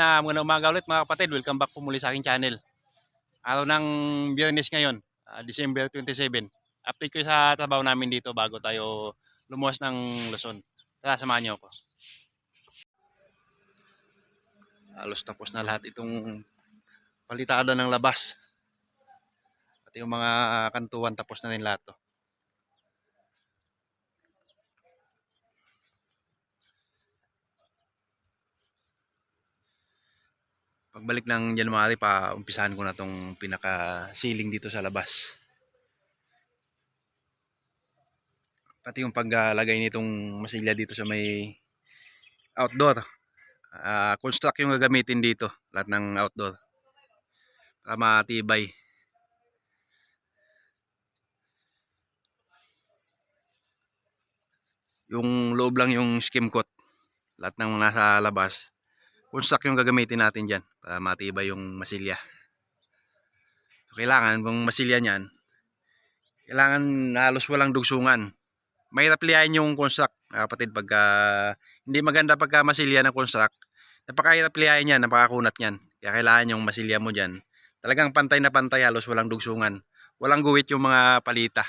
Na, magandang umaga ulit mga kapatid. Welcome back po muli sa aking channel. Araw ng biyernes ngayon, ah, December 27. Update ko sa trabaho namin dito bago tayo lumuwas ng Luzon. Tara, samahan niyo ako. Halos tapos na lahat itong palitada ng labas. Pati yung mga kantuan tapos na rin lahat to. Pagbalik ng January pa, umpisahan ko na tong pinaka ceiling dito sa labas. Pati yung paglagay nitong masilya dito sa may outdoor. Ah, construct yung gagamitin dito, lahat ng outdoor. Para matibay. Yung loob lang yung skim coat. Lahat ng nasa labas, construct yung gagamitin natin dyan para matibay yung masilya. So, kailangan, kung masilya niyan, kailangan halos walang dugsungan. Mahirap liyain yung mga kapatid, pagka hindi maganda pagka masilya ng construct. Napakahirap liyain yan, napakakunat yan. Kaya kailangan yung masilya mo dyan. Talagang pantay na pantay, halos walang dugsungan. Walang guwit yung mga palita.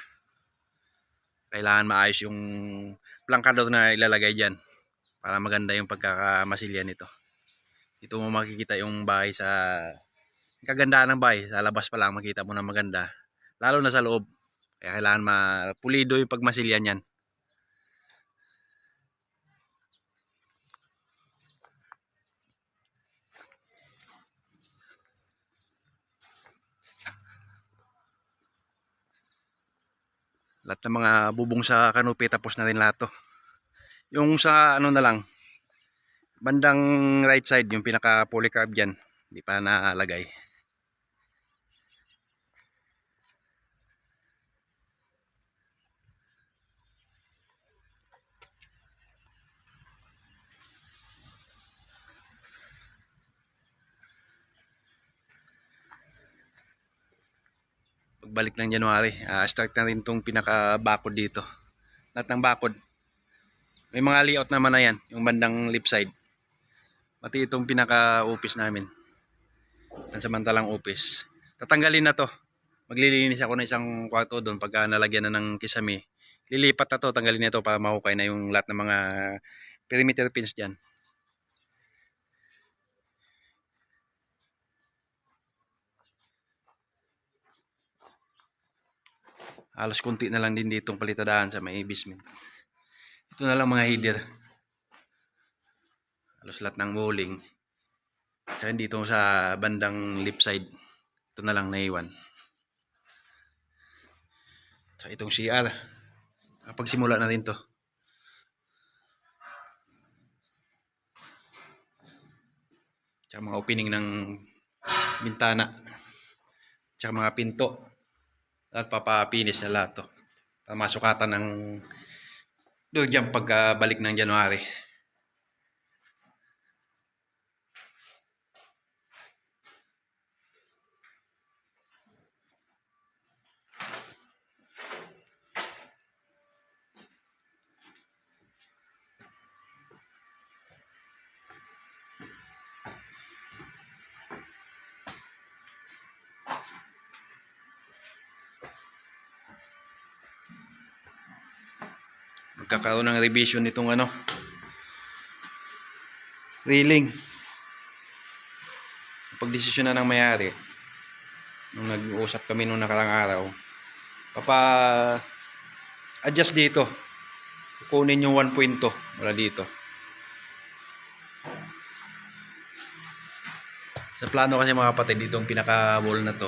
Kailangan maayos yung plankador na ilalagay dyan para maganda yung pagkakamasilya nito. Dito mo makikita yung bahay sa yung kagandahan ng bahay. Sa labas pa lang makita mo na maganda. Lalo na sa loob. Kaya kailangan mapulido yung pagmasilya niyan. Lahat ng mga bubong sa kanupi tapos na rin lahat to. Yung sa ano na lang, bandang right side yung pinaka polycarb dyan. Hindi pa nalagay pagbalik ng January ah, start na rin tong pinaka bakod dito. Lahat ng bakod. May mga layout naman na yan yung bandang lip side Pati itong pinaka-office namin. Pansamantalang office. Tatanggalin na to. Maglilinis ako ng isang kwarto doon pagka nalagyan na ng kisame. Lilipat na to, tanggalin na para mahukay na yung lahat ng mga perimeter pins dyan. Halos kunti na lang din ditong palitadahan sa may basement. Ito na lang mga header halos lahat ng bowling tsaka dito sa bandang lip side. Ito na lang naiwan. Tsaka itong CR kapag simula na rin to. Tsaka mga opening ng bintana tsaka mga pinto. At papapinis na lahat to. Para masukatan ng doon dyan pagkabalik ng January magkakaroon ng revision nitong ano railing pagdesisyon na ng mayari nung nag-uusap kami nung nakarang araw papa adjust dito. Kukunin yung 1 point to. Mula dito. Sa plano kasi mga kapatid ditong pinaka wall na to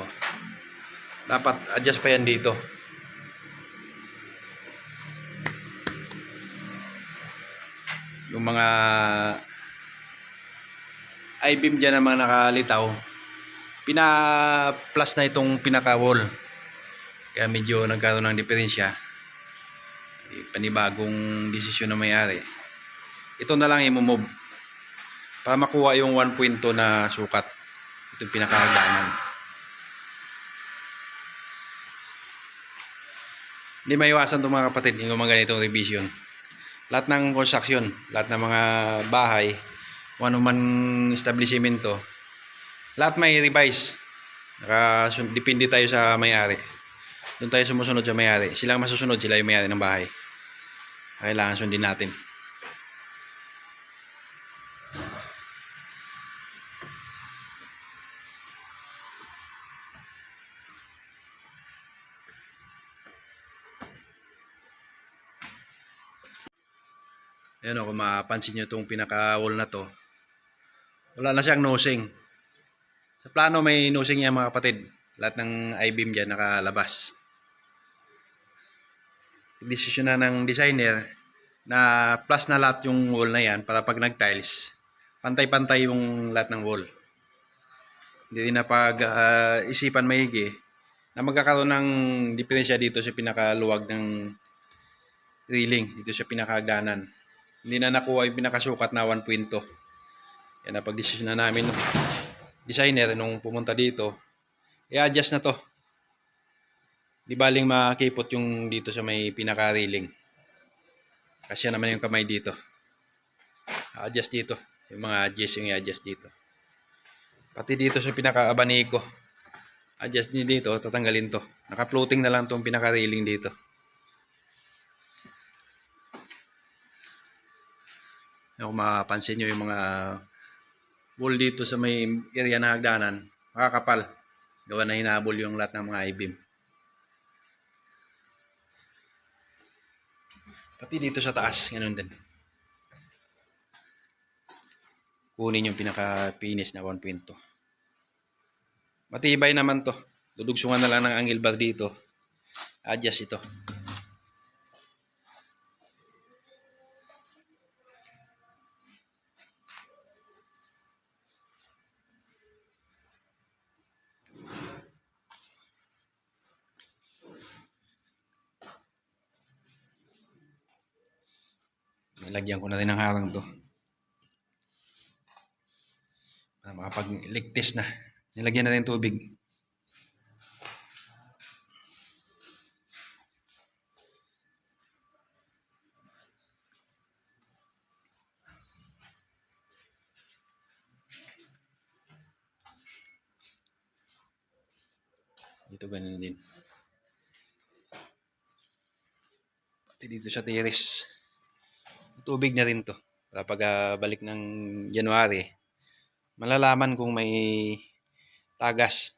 dapat adjust pa yan dito yung mga I-beam dyan na mga nakalitaw pina-plus na itong pinaka-wall. Kaya medyo nagkaroon ng diferensya. Panibagong desisyon na mayari. Ito na lang i-move para makuha yung 1.2 na sukat. Itong pinakahagdanan. Hindi maiwasan itong mga kapatid yung mga ganitong revision lahat ng construction, lahat ng mga bahay, kung ano man establishmento, lahat may revise. Naka, depende tayo sa may-ari. Doon tayo sumusunod sa may-ari. Sila ang masusunod, sila yung may-ari ng bahay. Kailangan sundin natin. Ayan o, kung mapapansin nyo itong pinaka-wall na to, wala na siyang nosing. Sa plano may nosing yan mga kapatid. Lahat ng I-beam dyan nakalabas. Desisyon na ng designer na plus na lahat yung wall na yan para pag nag-tiles, pantay-pantay yung lahat ng wall. Hindi na pag ah, isipan maigi na magkakaroon ng diferensya dito sa pinakaluwag ng railing, dito sa pinakaganan. Hindi na nakuha yung pinakasukat na 1.2. Yan na pag-desisyon na namin ng designer nung pumunta dito. I-adjust na to. Di baling makipot yung dito sa may pinaka-railing. Kasi naman yung kamay dito. Adjust dito. Yung mga adjust yung i-adjust dito. Pati dito sa pinaka-abaniko. Adjust niyo dito, tatanggalin to. Naka-floating na lang tong pinaka-railing dito. Kung mapapansin nyo yung mga wall dito sa may area na hagdanan, makakapal. Gawa na hinabol yung lahat ng mga I-beam. Pati dito sa taas, ganun din. Kunin yung pinaka-finish na 1.2. Matibay naman to. Dudugsungan na lang ng angle bar dito. Adjust ito. Nilagyan ko na rin ng harang to. Para makapag-ligtis na. Nilagyan na rin tubig. Dito ganun din. Pati dito sa terrace. Tubig na rin to. Para pag ah, balik ng January, malalaman kung may tagas.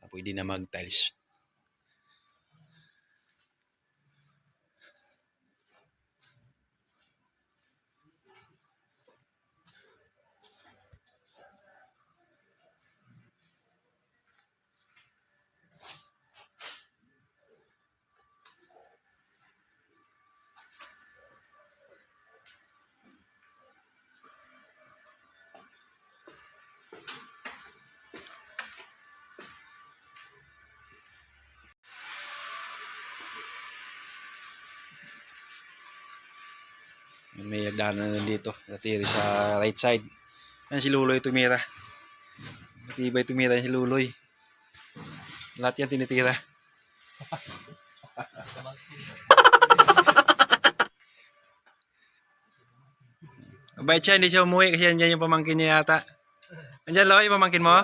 Ah, Pwede na mag-tiles. May hagdanan na dito. Natiri sa right side. Yan si Luloy tumira. Matibay tumira yan si Luloy. Lahat yan tinitira. Mabait siya, hindi siya umuwi kasi andyan yung pamangkin niya yata. Andyan, Loy, pamangkin mo?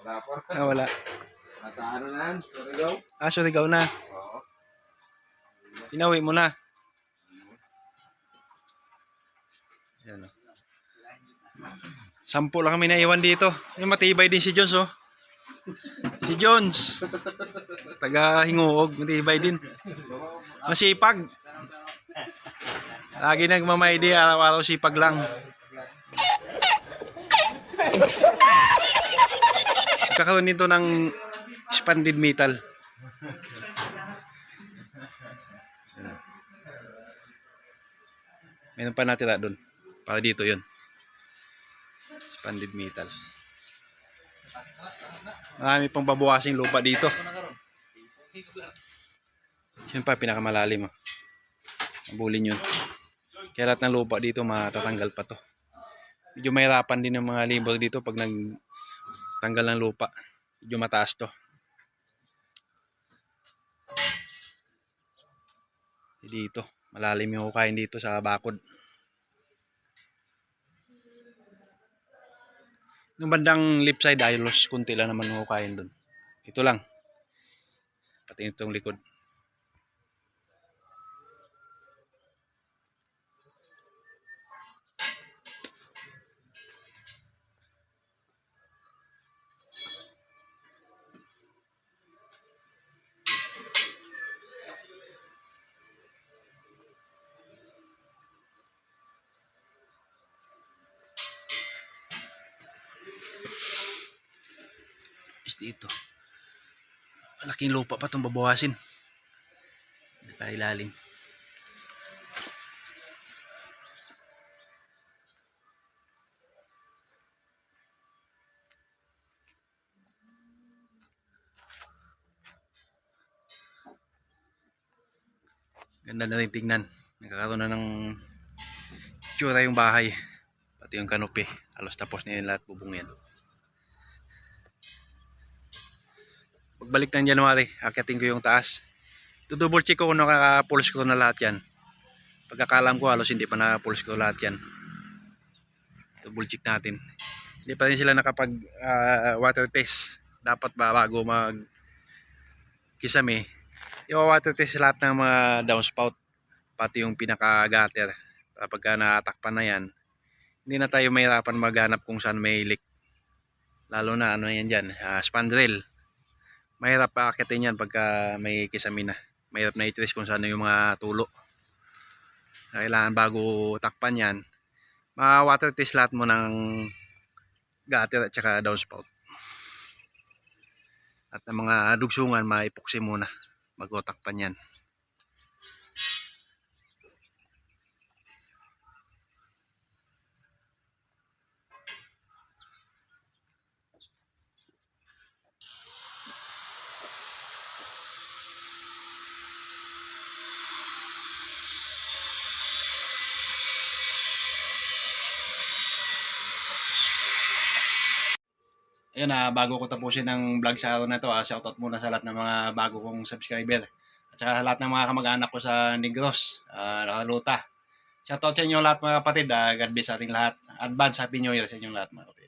Wala po. Ah, wala. Nasa ano na yan? Surigao? Ah, Surigao na. Oo. Pinawi mo na. Sampu lang kami naiwan dito. Yung matibay din si Jones oh. Si Jones. Taga Hinguog. Matibay din. Masipag. Lagi nagmamaydi. Araw-araw sipag lang. Kakaroon nito ng expanded metal. Meron pa natira doon. Para dito yun. Expanded metal. Marami pang babuwasing lupa dito. Yun pa, pinakamalalim. Oh. Abulin yun. Kaya lahat ng lupa dito matatanggal pa to. Medyo mahirapan din ng mga labor dito pag nagtanggal ng lupa. Medyo mataas to. Dito, malalim yung hukayin dito sa bakod. Yung bandang left side, ayos, kunti lang naman hukayin dun. Ito lang. Pati itong likod. Is dito. Malaking lupa pa itong babawasin. Hindi pa ilalim. Ganda na rin tingnan. Nagkakaroon na ng tsura yung bahay. Pati yung kanopi. Alos tapos na yung lahat bubong yan. Pagbalik ng January, akitin ko yung taas. Double check ko kung nakaka-pulse ko na lahat yan. Pagkakalam ko, halos hindi pa na-pulse ko lahat yan. Double check natin. Hindi pa rin sila nakapag ah, water test. Dapat ba bago mag kisame, yung water test lahat ng mga downspout, pati yung pinaka-gutter. Kapag ka natakpan na yan, hindi na tayo mahirapan maghanap kung saan may leak. Lalo na ano yan dyan, ah, spandrel mahirap aakitin yan pagka may kisame na. Mahirap na i-trace kung saan yung mga tulo. Kailangan bago takpan yan, ma-water test lahat mo ng gutter at saka downspout. At ng mga dugsungan, maipuksi muna bago takpan yan. Ayun na, bago ko tapusin ang vlog sa araw na ito, ah, shoutout muna sa lahat ng mga bago kong subscriber. At saka sa lahat ng mga kamag-anak ko sa Negros, uh, Nakaluta. Shoutout sa inyo lahat mga kapatid. ah, God bless sa ating lahat. Advance Happy New Year sa inyong lahat mga kapatid.